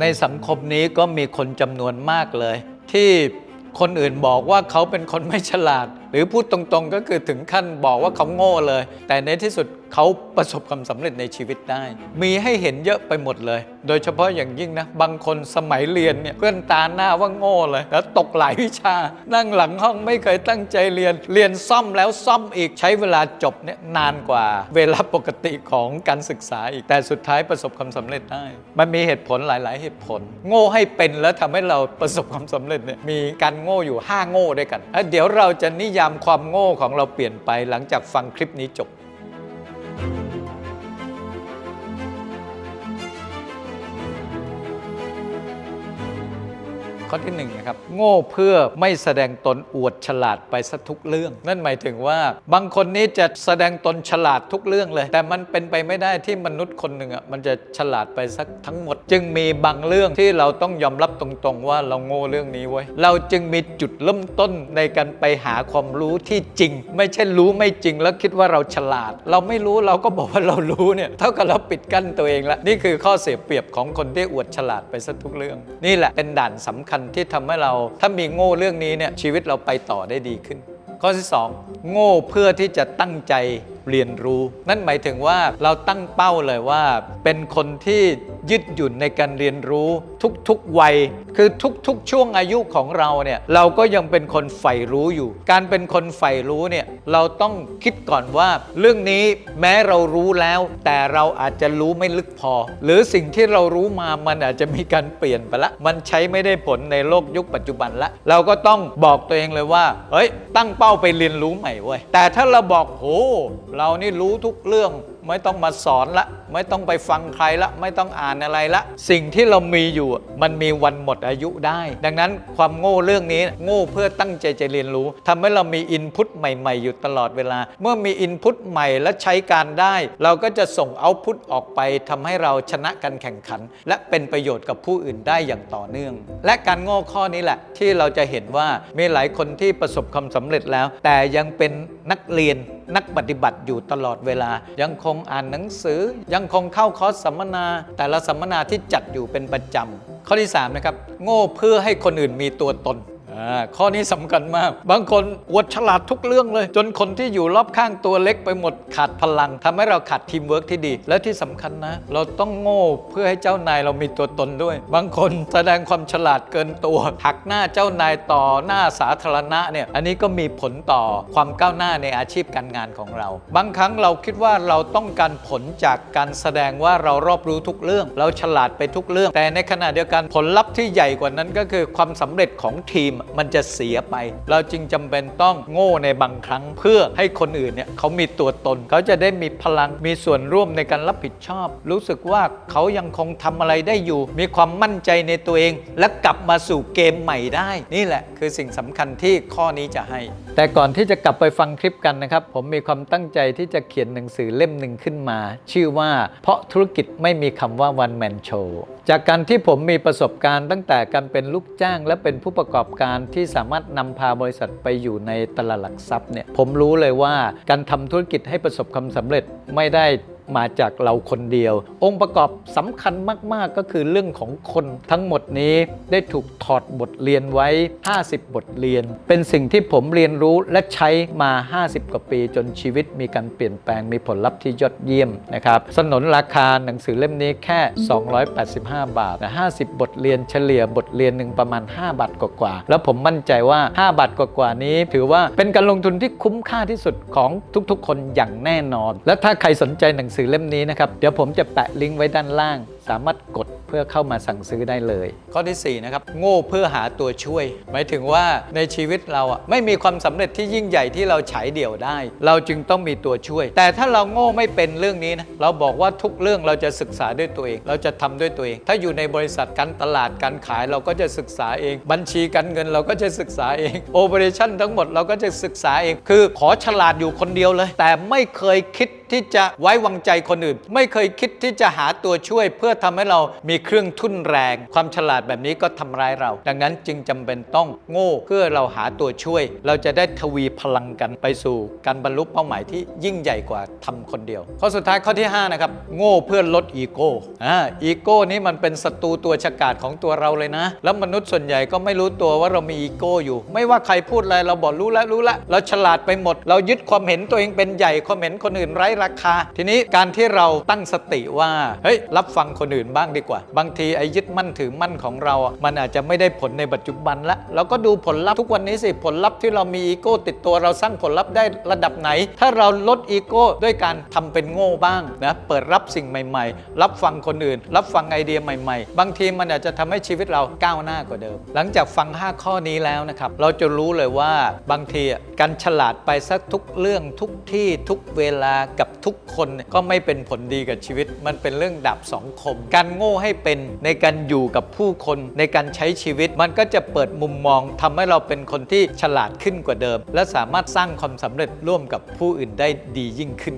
ในสังคมนี้ก็มีคนจำนวนมากเลย ที่คนอื่นบอกว่าเขาเป็นคนไม่ฉลาด หรือพูดตรงๆก็คือถึงขั้นบอกว่าเขาโง่เลย แต่ในที่สุด เขาประสบความสำเร็จในชีวิตได้ มีให้เห็นเยอะไปหมดเลย โดยเฉพาะอย่างยิ่งนะ บางคนสมัยเรียนเนี่ยเพื่อนตาหน้าว่าโง่เลย แล้วตกหลายวิชา นั่งหลังห้องไม่เคยตั้งใจเรียน เรียนซ่อมแล้วซ่อมอีกใช้เวลาจบเนี่ยนานกว่า เวลาปกติของการศึกษาอีกแต่สุดท้ายประสบความสำเร็จได้ มันมีเหตุผลหลาย ๆ เหตุผล โง่ให้เป็นแล้วทำให้เราประสบความสำเร็จเนี่ยมีการโง่อยู่ 5 โง่ด้วยกัน เดี๋ยวเราจะนิยามความโง่ของเราเปลี่ยนไปหลังจากฟังคลิปนี้จบ ข้อที่หนึ่งนะครับโง่เพื่อไม่แสดงตนอวดฉลาดไปซะทุกเรื่อง นั่นหมายถึงว่า บางคนนี้จะแสดงตนฉลาดทุกเรื่องเลย แต่มันเป็นไปไม่ได้ที่มนุษย์คนหนึ่งอะมันจะฉลาดไปสักทั้งหมด จึงมีบางเรื่องที่เราต้องยอมรับตรงๆ ว่าเราโง่เรื่องนี้ไว้เราจึงมีจุดเริ่มต้นในการไปหาความรู้ที่จริง ไม่ใช่รู้ไม่จริงแล้วคิดว่าเราฉลาด เราไม่รู้เราก็บอกว่าเรารู้เนี่ยเท่ากับเราปิดกั้นตัวเองละนี่คือข้อเสียเปรียบของคนที่อวดฉลาดไปซะทุกเรื่อง นี่แหละเป็นด่านสำคัญที่ทำให้เราถ้ามีโง่เรื่องนี้เนี่ยชีวิตเราไปต่อได้ดีขึ้น ข้อที่ 2 โง่เพื่อที่จะตั้งใจเรียนรู้ นั่นหมายถึงว่าเราตั้งเป้าเลยว่า เป็นคนที่ยืดหยุ่นในการเรียนรู้ทุกๆวัย คือทุกๆ ช่วงอายุของเราเนี่ยเราก็ยังเป็นคนใฝ่รู้อยู่ การเป็นคนใฝ่รู้เนี่ยเราต้องคิดก่อนว่า เรื่องนี้แม้เรารู้แล้ว แต่เราอาจจะรู้ไม่ลึกพอ หรือสิ่งที่เรารู้มามันอาจจะมีการเปลี่ยนไปละ มันใช้ไม่ได้ผลในโลกยุคปัจจุบันละ เราก็ต้องบอกตัวเองเลยว่าเฮ้ยตั้งเป้าไปเรียนรู้ใหม่เว้ยแต่ถ้าเราบอกโหเรานี่รู้ทุกเรื่องไม่ต้องมาสอนละ ไม่ต้องไปฟังใครละ ไม่ต้องอ่านอะไรละ สิ่งที่เรามีอยู่มันมีวันหมดอายุได้ ดังนั้นความโง่เรื่องนี้โง่เพื่อตั้งใจจะเรียนรู้ทำให้เรามีอินพุตใหม่ ๆ อยู่ตลอดเวลา เมื่อมีอินพุตใหม่และใช้การได้ เราก็จะส่งเอาพุตออกไปทำให้เราชนะการแข่งขัน และเป็นประโยชน์กับผู้อื่นได้อย่างต่อเนื่อง และการโง่ข้อนี้แหละ ที่เราจะเห็นว่ามีหลายคนที่ประสบความสำเร็จแล้ว แต่ยังเป็นนักเรียน นักปฏิบัติอยู่ตลอดเวลา ยังคงอ่านหนังสือ ยังคงเข้าคอร์สสัมมนา แต่ละสัมมนาที่จัดอยู่เป็นประจำข้อที่3นะครับโง่เพื่อให้คนอื่นมีตัวตน ข้อนี้สำคัญมาก บางคนอวดฉลาดทุกเรื่องเลย จนคนที่อยู่รอบข้างตัวเล็กไปหมดขาดพลังทำให้เราขาดทีมเวิร์กที่ดี และที่สำคัญนะ เราต้องโง่เพื่อให้เจ้านายเรามีตัวตนด้วย บางคนแสดงความฉลาดเกินตัว หักหน้าเจ้านายต่อหน้าสาธารณะเนี่ยอันนี้ก็มีผลต่อความก้าวหน้าในอาชีพการงานของเรา บางครั้งเราคิดว่าเราต้องการผลจากการแสดงว่าเรารอบรู้ทุกเรื่อง เราฉลาดไปทุกเรื่อง แต่ในขณะเดียวกันผลลัพธ์ที่ใหญ่กว่านั้นก็คือความสำเร็จของทีมมันจะเสียไป เราจึงจำเป็นต้องโง่ในบางครั้งเพื่อให้คนอื่นเนี่ยเขามีตัวตน เขาจะได้มีพลังมีส่วนร่วมในการรับผิดชอบ รู้สึกว่าเขายังคงทำอะไรได้อยู่ มีความมั่นใจในตัวเอง และกลับมาสู่เกมใหม่ได้ นี่แหละคือสิ่งสำคัญที่ข้อนี้จะให้ แต่ก่อนที่จะกลับไปฟังคลิปกันนะครับ ผมมีความตั้งใจที่จะเขียนหนังสือเล่มหนึ่งขึ้นมา ชื่อว่าเพราะธุรกิจไม่มีคำว่า one man show จากการที่ผมมีประสบการณ์ตั้งแต่การเป็นลูกจ้างและเป็นผู้ประกอบการที่สามารถนำพาบริษัทไปอยู่ในตลาดหลักทรัพย์เนี่ยผมรู้เลยว่าการทำธุรกิจให้ประสบความสำเร็จไม่ได้ มาจากเราคนเดียว องค์ประกอบสำคัญมาก ๆ ก็คือเรื่องของคนทั้งหมดนี้ได้ถูกถอดบทเรียนไว้ 50 บทเรียน เป็นสิ่งที่ผมเรียนรู้และใช้มา 50 กว่าปี จนชีวิตมีการเปลี่ยนแปลงมีผลลัพธ์ที่ยอดเยี่ยมนะครับสนนราคาหนังสือเล่มนี้แค่ 285 บาทนะ50 บทเรียนเฉลี่ยบทเรียนหนึ่งประมาณ 5 บาทกว่าๆแล้วผมมั่นใจว่า 5 บาทกว่าๆนี้ ถือว่าเป็นการลงทุนที่คุ้มค่าที่สุดของทุกๆ คนอย่างแน่นอน และถ้าใครสนใจหนังสือเล่มนี้นะครับ เดี๋ยวผมจะแปะลิงก์ไว้ด้านล่าง สามารถกดเพื่อเข้ามาสั่งซื้อได้เลย ข้อที่4นะครับโง่เพื่อหาตัวช่วย หมายถึงว่าในชีวิตเราอะไม่มีความสำเร็จที่ยิ่งใหญ่ที่เราฉายเดี่ยวได้ เราจึงต้องมีตัวช่วย แต่ถ้าเราโง่ไม่เป็นเรื่องนี้นะเราบอกว่าทุกเรื่องเราจะศึกษาด้วยตัวเอง เราจะทำด้วยตัวเอง ถ้าอยู่ในบริษัทการตลาดการขายเราก็จะศึกษาเอง บัญชีการเงินเราก็จะศึกษาเองโอเปอเรชั่นทั้งหมดเราก็จะศึกษาเอง คือขอฉลาดอยู่คนเดียวเลย แต่ไม่เคยคิดที่จะไว้วางใจคนอื่น ไม่เคยคิดที่จะหาตัวช่วยเพื่อทำให้เรามีเครื่องทุ่นแรง ความฉลาดแบบนี้ก็ทำร้ายเรา ดังนั้นจึงจำเป็นต้องโง่เพื่อเราหาตัวช่วย เราจะได้ทวีพลังกันไปสู่การบรรลุเป้าหมายที่ยิ่งใหญ่กว่าทำคนเดียว ข้อสุดท้ายข้อที่ 5 นะครับ โง่เพื่อลดอีโก้อ่าอีโก้นี้มันเป็นศัตรูตัวฉกาจของตัวเราเลยนะ แล้วมนุษย์ส่วนใหญ่ก็ไม่รู้ตัวว่าเรามีอีโก้อยู่ ไม่ว่าใครพูดอะไรเราบอกรู้แล้วรู้แล้วเราฉลาดไปหมด เรายึดความเห็นตัวเองเป็นใหญ่ความเห็นคนอื่นไร้ราคา ทีนี้การที่เราตั้งสติว่าเฮ้ยรับฟังคนอื่นบ้างดีกว่า บางทีไอ้ยึดมั่นถือมั่นของเราอะมันอาจจะไม่ได้ผลในปัจจุบันละเราก็ดูผลลัพธ์ทุกวันนี้สิผลลัพธ์ที่เรามีอีโก้ติดตัวเราสร้างผลลัพธ์ได้ระดับไหน ถ้าเราลดอีโก้ด้วยการทำเป็นโง่บ้างนะเปิดรับสิ่งใหม่ๆ รับฟังคนอื่น รับฟังไอเดียใหม่ๆ บางทีมันอาจจะทำให้ชีวิตเราก้าวหน้ากว่าเดิม หลังจากฟัง 5 ข้อนี้แล้วนะครับเราจะรู้เลยว่าบางทีอะการฉลาดไปสักทุกเรื่องทุกที่ทุกเวลากับทุกคนก็ไม่เป็นผลดีกับชีวิต มันเป็นเรื่องดาบสองคม การโง่ให้เป็นในการอยู่กับผู้คนในการใช้ชีวิต มันก็จะเปิดมุมมองทำให้เราเป็นคนที่ฉลาดขึ้นกว่าเดิม และสามารถสร้างความสำเร็จร่วมกับผู้อื่นได้ดียิ่งขึ้น